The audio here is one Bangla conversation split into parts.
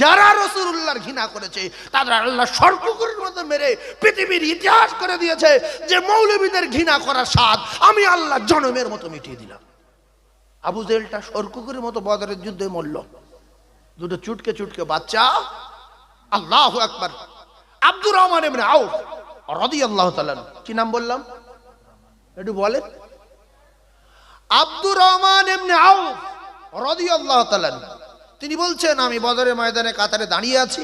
যারা রসুল্লাহর ঘৃণা করেছে, তাদের আল্লাহ সর্বগুরুর মতো মেরে পৃথিবীর ইতিহাস করে দিয়েছে যে মৌলবীদের ঘৃণা করার স্বাদ আমি আল্লাহ জনমের মতো মিটিয়ে দিলাম। আবু জেলটা সরকুকুরের মতো বদরের যুদ্ধে মরল। দুটো চুটকে চুটকে বাচ্চা, আল্লাহ একবার আব্দুর রহমান এমনি আউ রদি আল্লাহ তালান কি নাম বললাম? একটু বলেন। আব্দুর রহমান এমনি আউ রদি আল্লাহ তালান তিনি বলছেন, আমি বদরের ময়দানে কাতারে দাঁড়িয়ে আছি।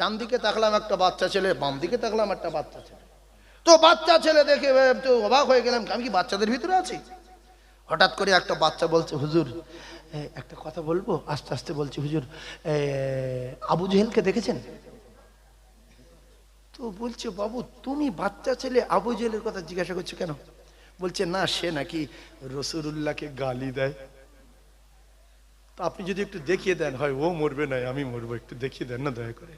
ডান দিকে তাকলাম একটা বাচ্চা ছেলে বাম দিকে তাকলাম একটা বাচ্চা ছেলে। তো বাচ্চা ছেলে দেখে তো অবাক হয়ে গেলাম, আমি কি বাচ্চাদের ভিতরে আছি? হঠাৎ করে একটা বাচ্চা বলছে, হুজুর একটা কথা বলব? আস্তে আস্তে বলছি, হুজুর আবু জেহেলকে দেখেছেন? তো বলছে, বাবু, তুমি বাচ্চা ছেলে আবু জেহেলের কথা জিজ্ঞাসা করছ কেন? বলছে, না, সে নাকি রসুরুল্লাহকে গালি দেয়। আপনি যদি একটু দেখিয়ে দেন, হয়, ও মরবে না, আমি মরবো, একটু দেখিয়ে দেন না, দয়া করে।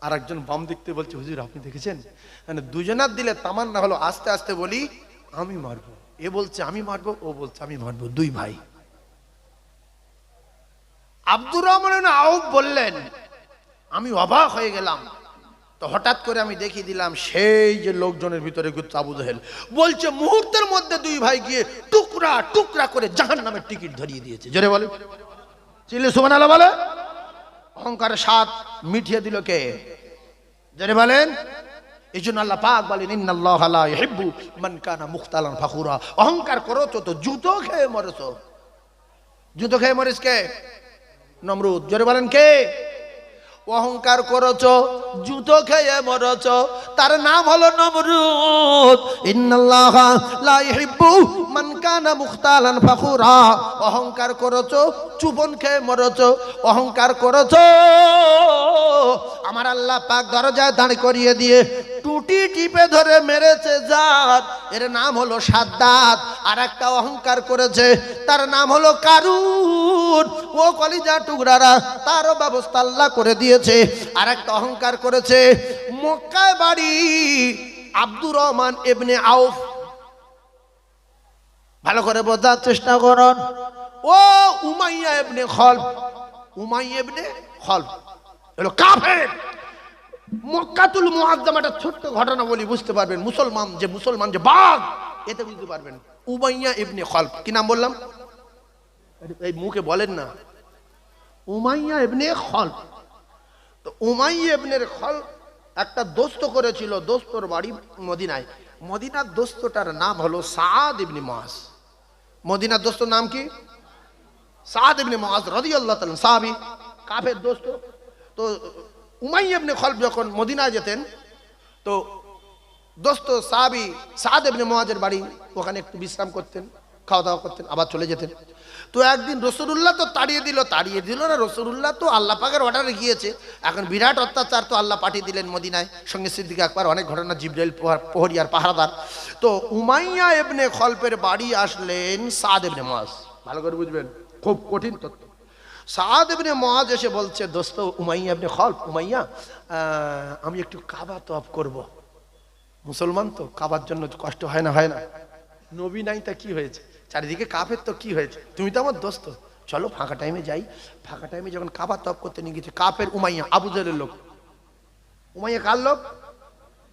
আর একজন বাম দেখতে বলছে, হুজুর, আপনি দেখেছেন? মানে দুজনার দিলে তামান না হলো, আস্তে আস্তে বলি, আমি মারবো। এ বলছে, আমি মারবো, ও বলছে, আমি মারবো। দুই ভাই। আব্দুর রহমান আউফ বললেন, আমি অবাক হয়ে গেলাম। তো হঠাৎ করে আমি দেখিয়ে দিলাম, সেই যে লোকজনের ভিতরে আবু বলছে, মুহূর্তের মধ্যে দুই ভাই গিয়ে টুকরা টুকরা করে জাহান নামের টিকিট ধরিয়ে দিয়েছে। জোরে বলে। চিলে সুমান আলো বলে। অহংকারের স্বাদ মিঠিয়ে দিল কে? জোরে বলেন। এই জন্য আল্লাহ পাক বলেন, ইন্নাল্লাহ লা ইহিব্বু মান কানা মুখতালান ফাখুরা। অহংকার করো তো জুতো খেয়ে মরেছো। জুতো খেয়ে মরিস কে? নমরুদ। জোরে বলেন কে? অহংকার করছ জুতো খেয়ে মরছ। তার নাম হলো নমরুদ। ইন্নাল্লাহ লা ইহিব্বু মান কানা মুখতালান ফাখুরা। অহংকার করেছ চুবন খেয়ে মরেছ, অহংকার করেছ। আমার আল্লাহ পাক দরজায় দাঁড় করিয়ে দিয়ে টুটি টিপে ধরে মেরেছে যার এর নাম হলো সাদ্দাত আর একটা অহংকার করেছে, তার নাম হলো কারুন। ও কলিজা টুকরারা, তারও ব্যবস্থা আল্লাহ করে দিয়েছে। আর একটা অহংকার করেছে, মক্কায় বাড়ি আব্দুর রহমান এবনে আউফ ভালো করে বোঝার চেষ্টা করুন। ও উমাইয়া এবনে খল উমাইয়া এবনে খল হলো কাফের। মক্কাতুল মুআজ্জাম একটা ছোট্ট ঘটনা বলি, বুঝতে পারবেন। মুসলমান যে মুসলমান যে বাঘ এতে বুঝতে পারবেন। উমাইয়া ইবনে খলফ কি নাম বললাম? এই মুখে বলেন না। উমাইয়া ইবনে খলফ তো উমাইয়া ইবনের খল একটা দোস্ত করেছিল, দোস্তর বাড়ি মদিনায়। মদিনার দোস্তটার নাম হলো সাদ ইবনে মাস মদিনার দোস্ত নাম কি? সাদ ইবনে রদি আল্লাহ তালন সাহাবি, কাফের দোস্ত। তো উমাই ইবনে খলফ যখন মদিনায় যেতেন, তো দোস্ত সাহাবি সাদ ইবনে মহাজের বাড়ি, ওখানে একটু বিশ্রাম করতেন। খাওয়া দাওয়া করতেন, আবার চলে যেতেন। তো একদিন রসুল্লাহ তো তাড়িয়ে দিল তাড়িয়ে দিল না রসুল্লাহ তো আল্লাহ পাকের অর্ডারে গিয়েছে। এখন বিরাট অত্যাচার তো আল্লাহ পাঠিয়ে দিলেন মদিনায়। সঙ্গে সিদ্দিক আকবর, অনেক ঘটনা, জিব্রাইল প্রহরিয়ার পাহারাদার। তো উমাইয়া এবনে খল্পের বাড়ি আসলেন সাদ এবনে মাস ভালো করে বুঝবেন, খুব কঠিন তথ্য। সাদ ইবনে মুআজ এসে বলছে, দোস্ত, উমাইয়া ইবনে খলফ, উমাইয়া আমি একটু কাবা তপ করব। মুসলমান তো, কাবার জন্য কষ্ট হয় না হয় না। নবী নাই তা কি হয়েছে? চারিদিকে কাফের তো কি হয়েছে? তুমি তো আমার দোস্ত। চলো ফাঁকা টাইমে যাই। ফাঁকা টাইমে যখন কাবা তপ করতে নিয়ে গেছে কাফের উমাইয়া, আবু লোক। উমাইয়া কার লোক?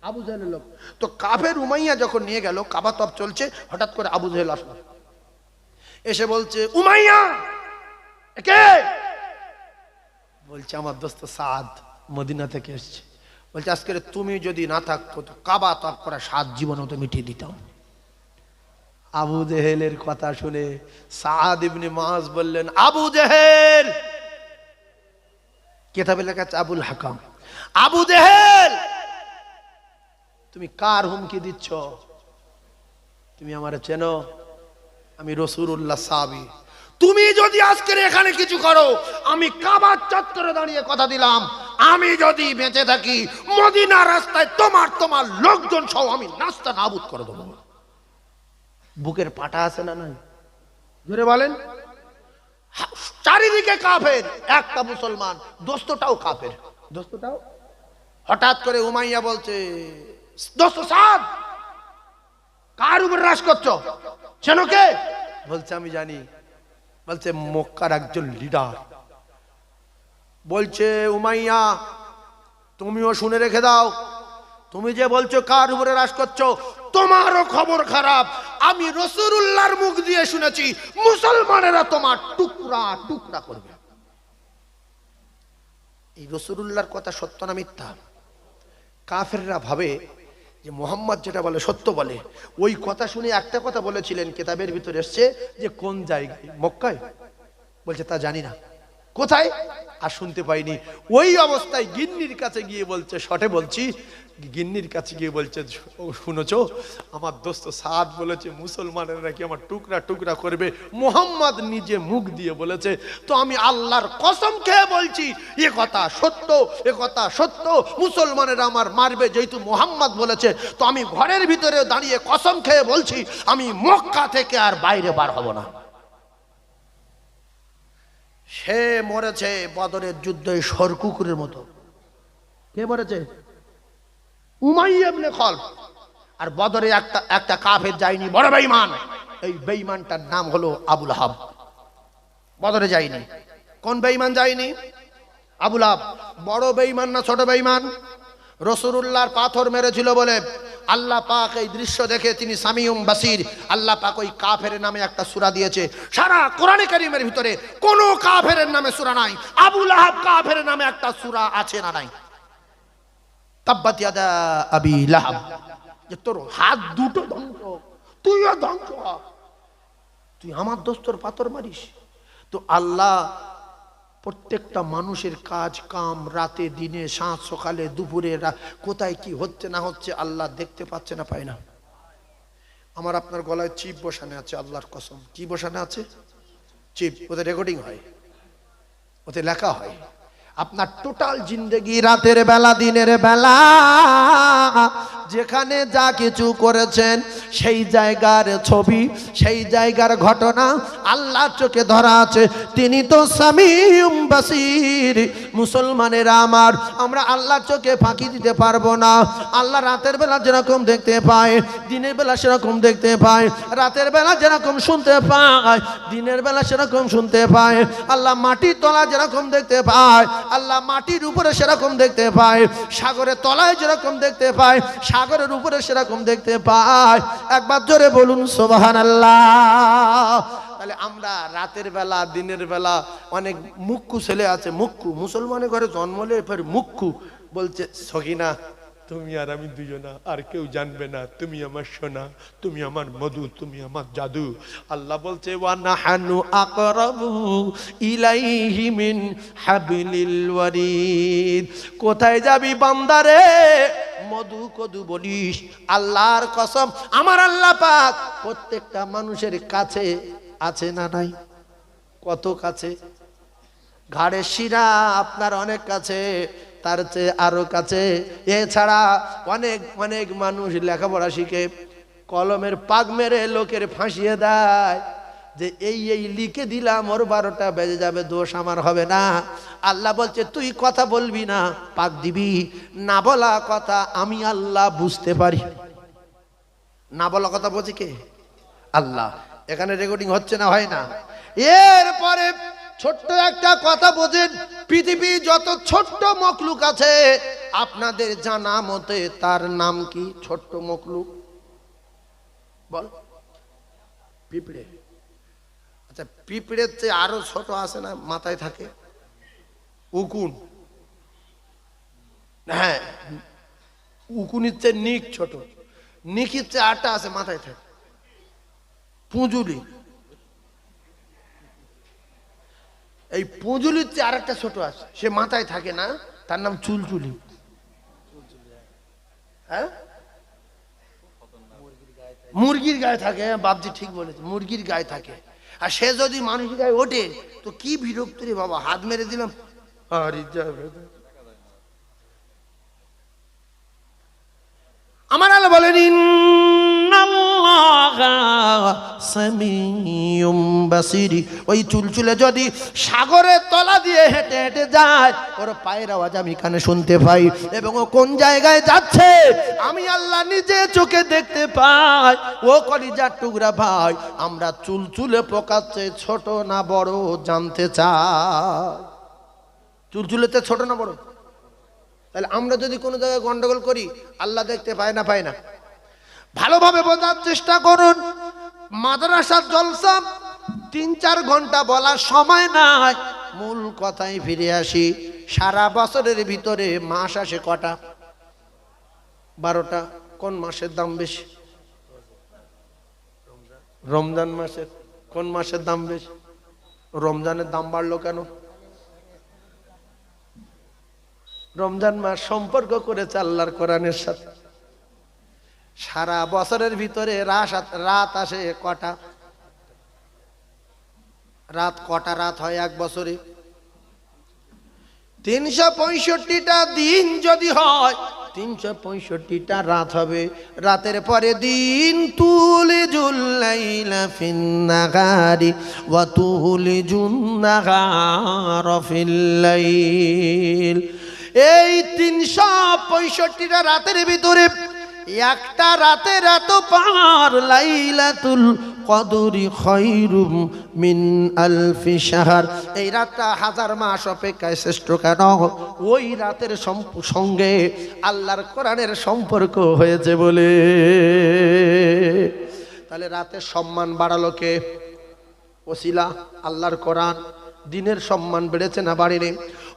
আবু লোক। তো কাফের উমাইয়া যখন নিয়ে গেল কাবা তপ চলছে, হঠাৎ করে আবু জাহেল আসলো। এসে বলছে, উমাইয়া! কে? বলছে, আমার দোস্ত সাদ মদিনা থেকে এসছে। বলছে আজকে তুমি যদি না থাকতো, তো কাবা তপ করা সাত জীবন তো মিটিয়ে দিতাম। আবু জেহেলের কথা শুনে সাদ ইবনে মাস বললেন, আবু জেহেল! কেতাবে লেখা আবুল হাকাম। আবু জেহেল! তুমি কার হুমকি দিচ্ছ? তুমি আমার চেনো, আমি রসুরুল্লাহ সাবি তুমি যদি আজকের এখানে কিছু করো, আমি কাবার চত্বরে দাঁড়িয়ে কথা দিলাম। আমি যদি বেঁচে থাকি মদিনা রাস্তায় তোমার তোমার লোকজন সহ আমি নাস্তা নাবুদ করে দেবো। বুকের পাটা আছে না নাই? ধরে বলেন। চারিদিকে কাফের একটা মুসলমান দোস্তটাও কাফের। দোস্তটাও? হঠাৎ করে উমাইয়া বলছে দোস্ত সাদ কার উপর রাস করছ? চেনো কে? বলছে আমি জানি। বলছে মক্কার একজন লিডার বলছে উমাইয়া তুমিও শুনে রেখে দাও। তুমি যে বলছো কার উপরে রাজ করছ তোমারও খবর খারাপ। আমি রসুরুল্লাহর মুখ দিয়ে শুনেছি, মুসলমানেরা তোমার টুকরা টুকরা করবে। এই রসুরুল্লাহর কথা সত্য না মিথ্যা? কাফেররা ভাবে যে মোহাম্মদ যেটা বলে, সত্য বলে। ওই কথা শুনে একটা কথা বলেছিলেন, কেতাবের ভিতরে এসছে যে, কোন জায়গায়? মক্কায়? বলছে, তা জানি না। কোথায়? আর শুনতে পাইনি। ওই অবস্থায় গিন্নির কাছে গিয়ে বলছে, শটে বলছি গিন্নির কাছে গিয়ে বলছে শুনেছ? আমার দোস্ত সাদ বলেছে, মুসলমানের নাকি আমার টুকরা টুকরা করবে। মোহাম্মদ নিজে মুখ দিয়ে বলেছে, তো আমি আল্লাহর কসম খেয়ে বলছি, এ কথা সত্য, এ কথা সত্য, মুসলমানেরা আমার মারবে যেহেতু মোহাম্মদ বলেছে। তো আমি ঘরের ভিতরে দাঁড়িয়ে কসম খেয়ে বলছি, আমি মক্কা থেকে আর বাইরে বার হব না। সে মরেছে বদরের যুদ্ধে সরকুকুরের মতো। কে মরেছে? উমাইয়াবনে খল আর বদরে একটা একটা কাফের যায়নি, বড় বেঈমান। এই বেঈমানটার নাম হলো আবুল হাব বদরে যায়নি। কোন বেঈমান যায়নি? আবুল হাব বড় বেঈমান না ছোট বেঈমান? রসুরুল্লাহর পাথর মেরেছিল বলে আল্লাহ পাক এই দৃশ্য দেখে তিনি সামিউম বাসির, আল্লাহ পাক ওই কাফের নামে একটা সুরা দিয়েছে। সারা কোরআনে কারিমের ভিতরে কোনো কাফের নামে সুরা নাই। আবুল আহাব কাফের নামে একটা সূরা আছে না নাই? যে তোর হাত দুটো। তুই আমার দোস্তর পাথর মারিস। তো আল্লাহ প্রত্যেকটা মানুষের কাজ কাম, রাতে, দিনে সাঁঝ সকালে, দুপুরে কোথায় কি হচ্ছে না হচ্ছে আল্লাহ দেখতে পাচ্ছে না, পায় না। আমার আপনার গলায় চিপ বসানো আছে, আল্লাহর কসম। কি বসানো আছে? চিপ, ওতে রেকর্ডিং হয়। ওতে লেখা হয়। আপনার টোটাল জিন্দগি রাতের বেলা দিনের বেলা। যেখানে যা কিছু করেছেন, সেই জায়গার ছবি, সেই জায়গার ঘটনা আল্লাহ চোখে ধরা আছে। তিনি তো সামিউম মুসলমানের আমার, আমরা আল্লাহর চোখে ফাঁকি দিতে পারব না। আল্লাহ রাতের বেলা যেরকম দেখতে পায়, দিনের বেলা সেরকম দেখতে পায়। রাতের বেলা যেরকম শুনতে পায়, দিনের বেলা সেরকম শুনতে পায়। আল্লাহ মাটির তলা যেরকম দেখতে পায়, আল্লাহ মাটির উপরে সেরকম দেখতে পায়। সাগরের তলায় যেরকম দেখতে পায় সাগরের উপরে সেরকম দেখতে পায় একবার জোরে বলুন সোবাহান আল্লাহ তাহলে আমরা রাতের বেলা, দিনের বেলা অনেক মুক্কু ছেলে আছে মুক্কু মুসলমানের ঘরে জন্মলে ফের মুক্কু বলছে সকিনা তুমি আর আমি দুজনা, আর কেউ জানবে না, তুমি আমার সোনা, তুমি আমার মধু, তুমি আমার জাদু। আল্লাহ বলছে, ওয়া কোথায় যাবি বান্দারে? মধু কদু বলিস, আল্লাহর কসম, আমার আল্লাহ পাক প্রত্যেকটা মানুষের কাছে আছে না নাই? কত কাছে? ঘাড়ের শিরা আপনার অনেক কাছে। তার চেয়ে আরও কাছে। এছাড়া অনেক অনেক মানুষ লেখাপড়া শিখে, কলমের পাক মেরে লোকের ফাঁসিয়ে দেয়। যে এই এই লিখে দিলাম, ওর বারোটা বেজে যাবে, দোষ আমার হবে না। আল্লাহ বলছে, তুই কথা বলবি না, পাক দিবি। না বলা কথা আমি আল্লাহ বুঝতে পারি না। বলা কথা বলছি কে? আল্লাহ। এখানে রেকর্ডিং হচ্ছে না, হয় না? এরপরে ছোট্ট একটা কথা বোঝেন পৃথিবী যত ছোট্ট মকলুক আছে, আপনাদের জানা মতে তার নাম কি? ছোট্ট মকলুক বল। পিঁপড়ে। আচ্ছা পিঁপড়ের চেয়ে আরও ছোট আছে না, মাথায় থাকে? উকুন। হ্যাঁ উকুনির চেয়ে নিক ছোট। নিকির চেয়ে আটটা আছে, মাথায় থাকে। পুঁজুলি। এই পুঁজুলির চেয়ে আরেকটা ছোট আছে। সে মাথায় থাকে না তার নাম চুলচুলি। হ্যাঁ? মুরগির গায়ে থাকে হ্যাঁ, বাপজি ঠিক বলেছে মুরগির গায়ে থাকে। আর সে যদি মানুষের গায়ে ওঠে তো কি বিরক্ত রে বাবা হাত মেরে দিলাম। আরে সামিউম বাসিরি। ওই চুলচুলে যদি সাগরের তলা দিয়ে হেঁটে হেঁটে যায়, ওর পায়ের আওয়াজ আমি কানে শুনতে পাই এবং ও কোন জায়গায় যাচ্ছে, আমি আল্লাহ নিজে চোখে দেখতে পাই। ও কলিজার টুকরা ভাই, আমরা চুলচুলে পোকাচ্ছে, ছোট না বড় জানতে চাই। চুলচুলেতে ছোট না বড়। তাহলে আমরা যদি কোনো জায়গায় গন্ডগোল করি, আল্লাহ দেখতে পায় না পায় না। ভালোভাবে বোঝার চেষ্টা করুন। মাদ্রাসার জলসা, তিন চার ঘণ্টা বলার সময় নাই মূল কথায় ফিরে আসি, সারা বছরের ভিতরে মাস আসে কটা? বারোটা। কোন মাসের দাম বেশি? রমজান মাসের। কোন মাসের দাম বেশি? রমজানের দাম বাড়লো কেন? রমজান মাস সম্পর্ক করেছে আল্লাহর কোরআনের সাথে। সারা বছরের ভিতরে রাত আসে কটা? রাত কটা রাত হয় এক বছরে? তিনশো পঁয়ষট্টিটা দিন যদি হয়, তিনশো পঁয়ষট্টিটা রাত হবে। রাতের পরে দিন, তুলে জুল্লাইলা তুলে জুন্নাগার এই তিনশো পঁয়ষট্টিটা রাতের ভিতরে একটা রাতের এত পার লাইলাতুল কদরি খৈরুম মিন আলফি শাহর। এই রাতটা হাজার মাস অপেক্ষায় শ্রেষ্ঠ কেন? ওই রাতের সঙ্গে আল্লাহর কোরআনের সম্পর্ক হয়েছে বলে। তাহলে রাতের সম্মান বাড়ালো কে? ওসিলা, আল্লাহর কোরআন। দিনের সম্মান বেড়েছে না বাড়েনি।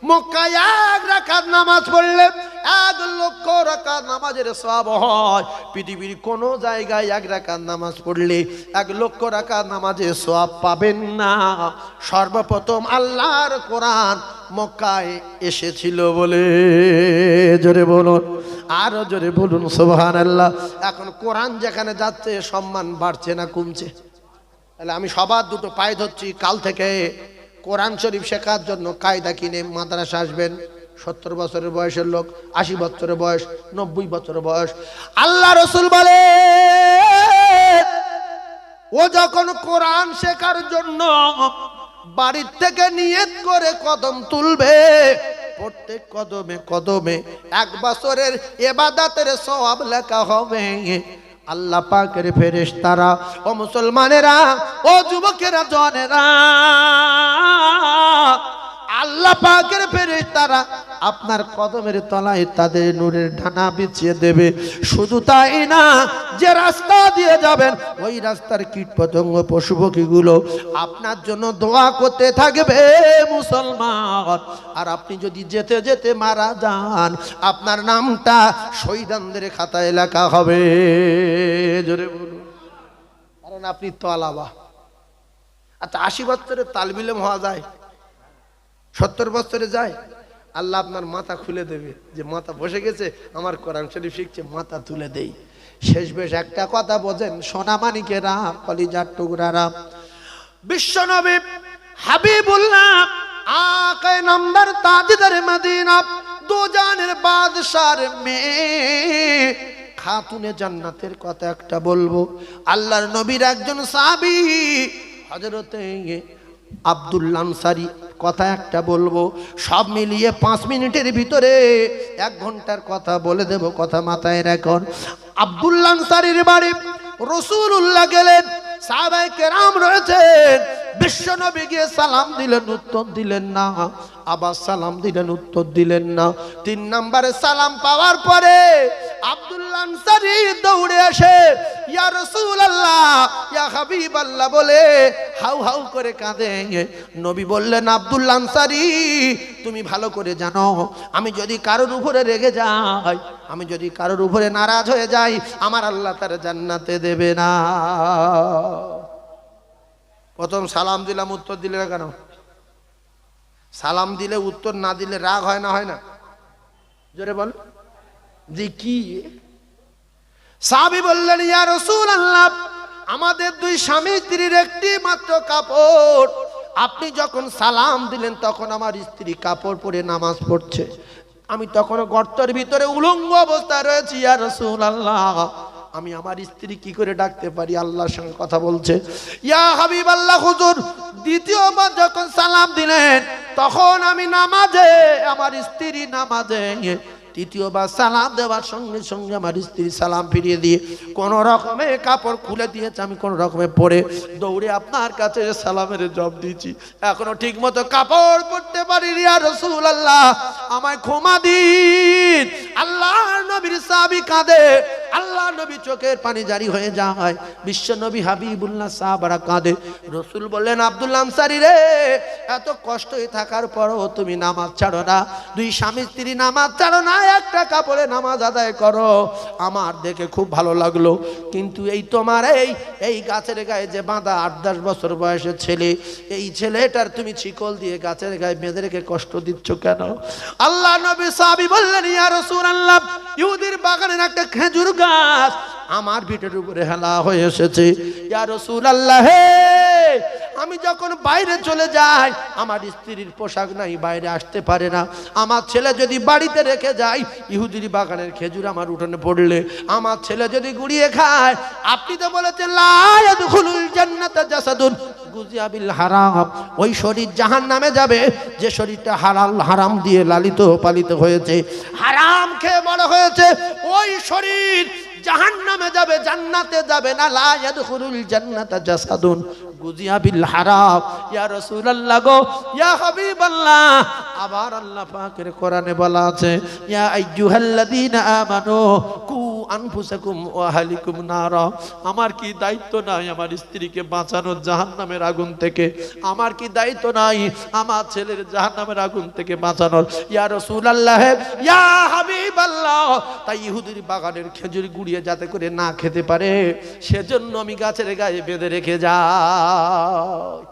মক্কায় এক রাকাত নামাজ পড়লে, এক লক্ষ রাকাত নামাজের সব হয়। পৃথিবীর কোন জায়গায় এক রাকাত নামাজ পড়লে এক লক্ষ রাকাত নামাজের সব পাবেন না। সর্বপ্রথম আল্লাহর কোরআন মক্কায় এসেছিল বলে জোরে বলুন, আরও জোরে বলুন সোহান আল্লাহ এখন কোরআন যেখানে যাচ্ছে, সম্মান বাড়ছে না, কমছে। তাহলে আমি সবার দুটো পায়ে ধরছি, কাল থেকে কোরআন শরীফ শেখার জন্য কায়দা কিনে মাদ্রাসা আসবেন। সত্তর বছরের বয়সের লোক, আশি বছরের বয়স, নব্বই বছরের বয়স। আল্লাহ রসুল বলে, ও যখন কোরআন শেখার জন্য বাড়ির থেকে নিয়ত করে কদম তুলবে, প্রত্যেক কদমে কদমে এক বছরের এবাদাতের সব লেখা হবে। আল্লাহ পাকের ফেরেশ তারা ও মুসলমানেরা ও যুবকেরা জনেরা আল্লাহ পাকের ফেরেশ তারা আপনার কদমের তলায় তাদের নূরের ঢানা বিছিয়ে দেবে। শুধু তাই না, যে রাস্তা দিয়ে যাবেন, ওই রাস্তার কীট পতঙ্গ পশু আপনার জন্য দোয়া করতে থাকবে, মুসলমান। আর আপনি যদি যেতে যেতে মারা যান, আপনার নামটা শহীদানদের খাতায় লেখা হবে। জোরে বলুন। কারণ আপনি তলাবা আচ্ছা আশি বছরের তালবিলেম হওয়া যায়। সত্তর বছরে যায়, আল্লাহ আপনার মাথা খুলে দেবে যে মাথা বসে গেছে, আমার কোরআন শরীফ শিখছে, মাথা তুলে দেই। শেষ বেশ একটা কথা বোঝেন সোনামানিকে রাম কলিজার টুকরা রাম বিশ্বনবী হাবিবুল্লাহ আকায় নাম্বার তাজদার মদিনা দু জানের বাদশার মেয়ে। খাতুনে জান্নাতের কথা একটা বলব, আল্লাহর নবীর একজন সাবি হজরতে আব্দুল আনসারি, কথা একটা বলব, সব মিলিয়ে পাঁচ মিনিটের ভিতরে এক ঘণ্টার কথা বলে দেব, কথা মাথায় রাখুন আব্দুল আনসারির বাড়ি রসুল্লাহ গেলেন সাহাবাই কেরাম রয়েছেন বিশ্বনবী গিয়ে সালাম দিলেন, উত্তর দিলেন না। আবার সালাম দিলেন, উত্তর দিলেন না। তিন নম্বরে সালাম পাওয়ার পরে দৌড়ে ইয়া রসুল আল্লাহ ইয়া বলে হাউ হাউ করে কাঁদে। নবী বললেন তুমি ভালো করে জানো, আমি যদি কারোর উপরে রেগে যাই, আমি যদি কারোর উপরে নারাজ হয়ে যাই, আমার আল্লাহ তার জান্নাতে দেবে না। প্রথম সালাম দিলাম, উত্তর দিলে না কেন? সালাম দিলে উত্তর না দিলে রাগ হয় না হয় না? জোরে বল। যে কি? সাহাবি বললেন, ইয়া রসুল আল্লাহ আমাদের দুই স্বামী স্ত্রীর একটি মাত্র কাপড়। আপনি যখন সালাম দিলেন, তখন আমার স্ত্রী কাপড় পরে নামাজ পড়ছে। আমি তখন গর্তের ভিতরে উলঙ্গ অবস্থায় রয়েছি, ইয়া রসুল আল্লাহ আমি আমার স্ত্রী কি করে ডাকতে পারি? আল্লাহর সঙ্গে কথা বলছে। ইয়া হাবিব আল্লাহ হুজুর, দ্বিতীয়বার যখন সালাম দিলেন, তখন আমি নামাজে, আমার স্ত্রী নামাজে তৃতীয়বার সালাম দেওয়ার সঙ্গে সঙ্গে আমার স্ত্রী সালাম ফিরিয়ে দিয়ে কোন রকমে কাপড় খুলে দিয়েছে, আমি কোন রকমে পরে দৌড়ে আপনার কাছে সালামের জব দিয়েছি। এখনও ঠিক মতো কাপড় পরতে পারি রিয়া রসুল আল্লাহ আমায় ক্ষমা দিন। আল্লাহ নবীর সাবি কাঁদে। নবী চোখের পানি জারি হয়ে যায়। বিশ্ব নবী হাবিবুল্লাহ সাহাবারা কাঁদে। রসুল বললেন আব্দুল্লাহ আনসারি রে, এত কষ্টই থাকার পরও তুমি নামাজ ছাড়ো না। দুই স্বামী স্ত্রী নামাজ ছাড়ো না, একটা কাপড়ে নামাজ আদায় করো। আমার দেখে খুব ভালো লাগল। কিন্তু এই তোমার এই এই গাছের গায়ে যে বাঁধা আট দশ বছর বয়সের ছেলে, এই ছেলেটার তুমি শিকল দিয়ে গাছের গায়ে বেঁধে রেখে কষ্ট দিচ্ছ কেন? আল্লাহ নবী সাহাবী বললেন, ইয়া রাসূলুল্লাহ, ইহুদির বাগানের একটা খেজুর গাছ আমার ভিটের উপরে হেলা হয়ে এসেছে। ইয়া রাসূলুল্লাহ, হে! আমি যখন বাইরে চলে যাই, আমার স্ত্রীর পোশাক নাই, বাইরে আসতে পারে না। আমার ছেলে যদি বাড়িতে রেখে যায়, ইহুদির বাগানের খেজুর আমার উঠোনে পড়লে। আমার ছেলে যদি গুড়িয়ে খায়, আপনি তো বলেছেন গুজিয়াবিল হারাম। ওই শরীর জাহান নামে যাবে। যে শরীরটা হারাল হারাম দিয়ে লালিত, পালিত হয়েছে। হারাম খেয়ে বড় হয়েছে। ওই শরীর জাহান নামে যাবে, জান্নাতে যাবে না। লা ইয়াদখুলুল জান্নাতা জাসাদুন। গুজিয়া বিল হারাম। ইয়া রাসূলুল্লাহ গো, ইয়া হাবিবাল্লাহ। আবার আল্লাহ পাকের কোরআনে বলা আছে, ইয়া আইয়ুহাল্লাযীনা আমানু আনফুসাকুম ওয়া আহলিকুম নারা। আমার কি দায়িত্ব নাই আমার স্ত্রীকে বাঁচানো জাহান্নামের আগুন থেকে? আমার কি দায়িত্ব নাই আমার ছেলের জাহান্নামের আগুন থেকে বাঁচানোর? ইয়া রাসূলুল্লাহ, ইয়া হাবিবাল্লাহ। তাই ইহুদির বাগানের খেজুর গুড়িয়ে যাতে করে না খেতে পারে, সেজন্য আমি গাছের গায়ে বেঁধে রেখে যাই।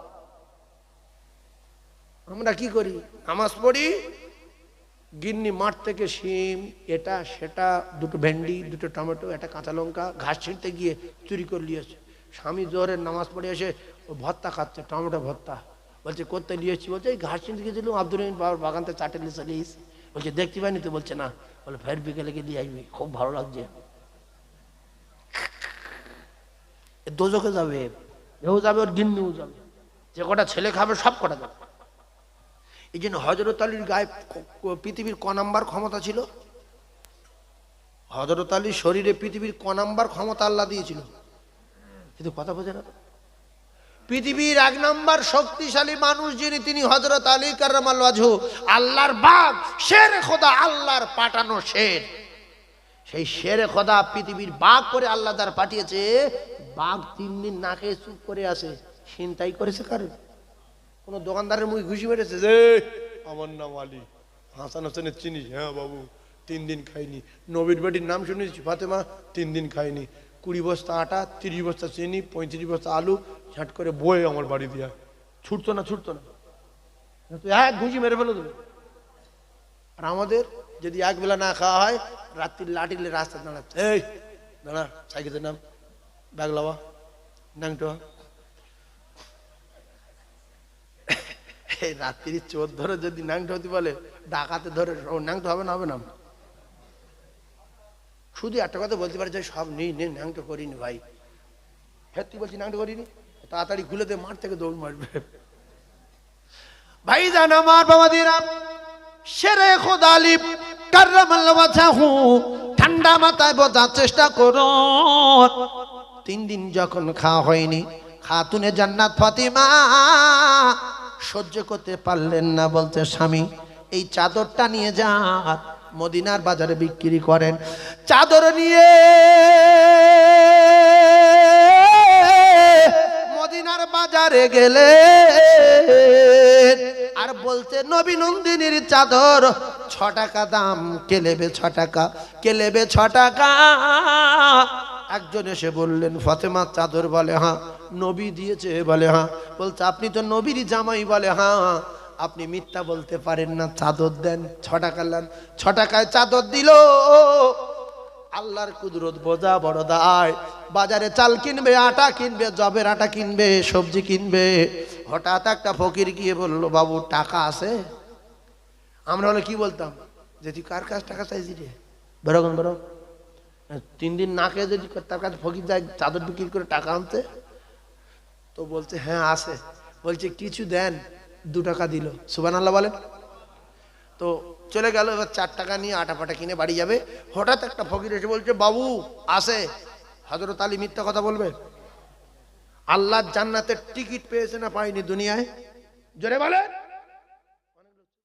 আমরা কি করি? নামাজ পড়ি? গিন্নি মাঠ থেকে শিম, এটা, সেটা, দুটো ভেন্ডি, দুটো টমেটো, একটা কাঁচা লঙ্কা, ঘাস ছিঁড়তে গিয়ে চুরি করে নিয়েছে স্বামী জোরের নামাজ পড়ে এসে ও ভর্তা খাচ্ছে, টমেটো ভর্তা। বলছে করতে নিয়েছি বলছে, এই ঘাস ছিঁড়তে গিয়েছিলাম আব্দুল রহিম বাবার বাগান থেকে চাটে নিয়ে চলে বলছে, দেখতে পাইনি তো? বলছে, না। বলে, ফের বিকেলে গিয়ে দিয়ে আসবি, খুব ভালো লাগছে। দোজকে যাবে, এও যাবে, ওর গিন্নিও যাবে। যে কটা ছেলে খাবে, সব কটা যাবে। এই জন্য হজরত আলীর গায়ে পৃথিবীর ক নাম্বার ক্ষমতা ছিল? হজরত আলীর শরীরে পৃথিবীর ক নাম্বার ক্ষমতা আল্লাহ দিয়েছিল। কিন্তু কথা বোঝে না পৃথিবীর এক নাম্বার শক্তিশালী মানুষ যিনি, তিনি হজরত আলী ওয়াজহু, আল্লাহর বাঘ শের খোদা আল্লাহর পাঠানো শের। সেই শেরে খোদা পৃথিবীর বাঘ করে আল্লাহ তার পাঠিয়েছে, বাঘ তিন দিন নাকে চুপ করে আসে চিন্তাই করেছে কারণ কোনো দোকানদারের মুখে ঘুষি মেরেছে যে আমার নাম আলী। হাসান হোসেনের চিনিস হ্যাঁ বাবু, তিন দিন খাইনি। নবীর বেটির নাম শুনেছি, ফাতেমা, তিন দিন খাইনি। কুড়ি বস্তা আটা, তিরিশ বস্তা চিনি, পঁয়ত্রিশ বস্তা আলু, ঝাট করে বয়ে আমার বাড়ি দিয়া। ছুটতো না ছুটতো না। তুই এক ঘুষি মেরে ফেলো তুমি। আর আমাদের যদি এক বেলা না খাওয়া হয়, রাত্রির লাঠিলে রাস্তা দাঁড়াচ্ছে। এই, দাঁড়া, সাইকেলের নাম। ব্যাগ লাবা এই রাত্রি চোর ধরে যদি নাংটো হতে বলে, ডাকাতে ধরে নাংটো হবে না হবে না। শুধু একটা কথা বলতে পারে যে, সব নেই নে নাংটো করিনি ভাই। হ্যাঁ তুই বলছি নাংটো করিনি? তাড়াতাড়ি দে, মাঠ থেকে দৌড় মারবে। ভাই জান আমার বাবা দিরা, সেরে খোদালি কার্রামাল্লাহু ঠান্ডা মাথায় বোঝার চেষ্টা করো তিন দিন যখন খাওয়া হয়নি, খাতুনে জান্নাত ফাতিমা সহ্য করতে পারলেন না, বলতে, স্বামী, এই চাদরটা নিয়ে যান মদিনার বাজারে বিক্রি করেন। চাদর নিয়ে মদিনার বাজারে গেলে আর বলতে, নবী নন্দিনীর চাদর, ছ টাকা দাম, কে নেবে ছ টাকা, কে নেবে ছ টাকা? একজন এসে বললেন, ফতেমার চাদর বলে হ্যাঁ নবী দিয়েছে বলে হ্যাঁ। বলছে, আপনি তো নবীর জামাই বলে হ্যাঁ আপনি মিথ্যা বলতে পারেন না, চাদর দেন ছ টাকা নেন ছ টাকায় চাদর দিল। আল্লাহর কুদরত বোঝা বড় দায়। বাজারে চাল কিনবে, আটা কিনবে, জবের আটা কিনবে, সবজি কিনবে। হঠাৎ একটা ফকির গিয়ে বলল, বাবু, টাকা আছে? আমরা হলে কি বলতাম? যে, তুই কার কাছে টাকা চাইছি রে? বেরোগন বেরো তিন দিন না খেয়ে যদি তার কাছে ফকির যায়, চাদর বিক্রি করে টাকা আনতে তো বলছে হ্যাঁ আছে। বলছে, কিছু দেন। দু টাকা দিল। সুবান আল্লাহ বলেন। তো চলে গেল, এবার চার টাকা নিয়ে আটা পাটা কিনে বাড়ি যাবে। হঠাৎ একটা ফকির এসে বলছে, বাবু আসে হজরত আলী মিথ্যা কথা বলবে? আল্লাহ জান্নাতের টিকিট পেয়েছে না পায়নি দুনিয়ায়? জোরে বলে